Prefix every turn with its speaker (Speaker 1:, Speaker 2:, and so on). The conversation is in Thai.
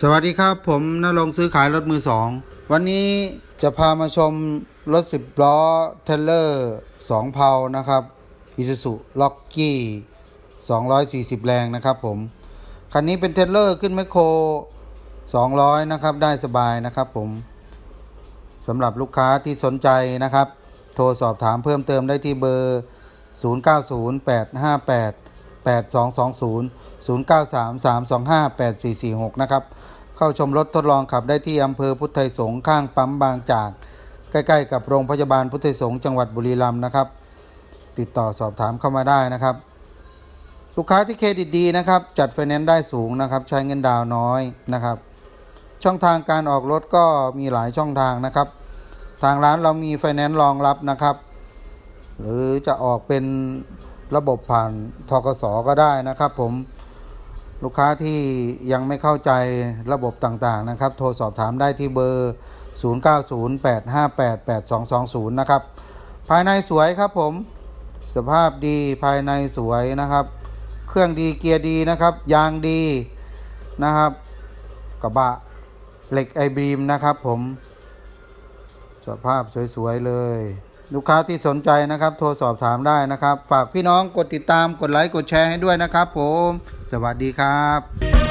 Speaker 1: สวัสดีครับผมนรงซื้อขายรถมือสองวันนี้จะพามาชมรถ 10 ล้อเทเลอร์2เพานะครับอิซูซุล็อกกี้240 แรงนะครับผม คันนี้เป็นเทเลอร์ขึ้นแมคโคร 200 นะครับ ได้สบายนะครับผมสำหรับลูกค้าที่สนใจนะครับ โทรสอบถามเพิ่มเติมได้ที่เบอร์ 090858 8220 093 325 8446 นะครับ เข้าชมรถทดลองขับได้ที่อำเภอพุทธไทยสงฆ์ข้างปั๊มบางจาก ใกล้ๆ กับโรงพยาบาลพุทธไทยสงฆ์จังหวัดบุรีรัมย์นะครับ ติดต่อสอบถามเข้ามาได้นะครับ ลูกค้าที่เครดิตดีนะครับ จัดไฟแนนซ์ได้สูงนะครับ ใช้เงินดาวน์น้อยนะครับ ช่องทางการออกรถก็มีหลายช่องทางนะครับ ทางร้านเรามีไฟแนนซ์รองรับนะครับ หรือจะออกเป็น ระบบผ่านทกสก็ได้นะครับ ผมลูกค้าที่ยังไม่เข้าใจระบบต่างๆนะครับ โทรสอบถามได้ที่เบอร์ 0908588220 นะครับ ภายในสวยครับผม สภาพดีภายในสวยนะครับ เครื่องดีเกียร์ดีนะครับ ยางดีนะครับกระบะเหล็กไอบีมนะครับผม สภาพสวย ๆ เลย ลูกค้าที่สนใจนะครับ โทรสอบถามได้นะครับ ฝากพี่น้องกดติดตามกดไลค์กดแชร์ให้ด้วยนะครับ ผม สวัสดีครับ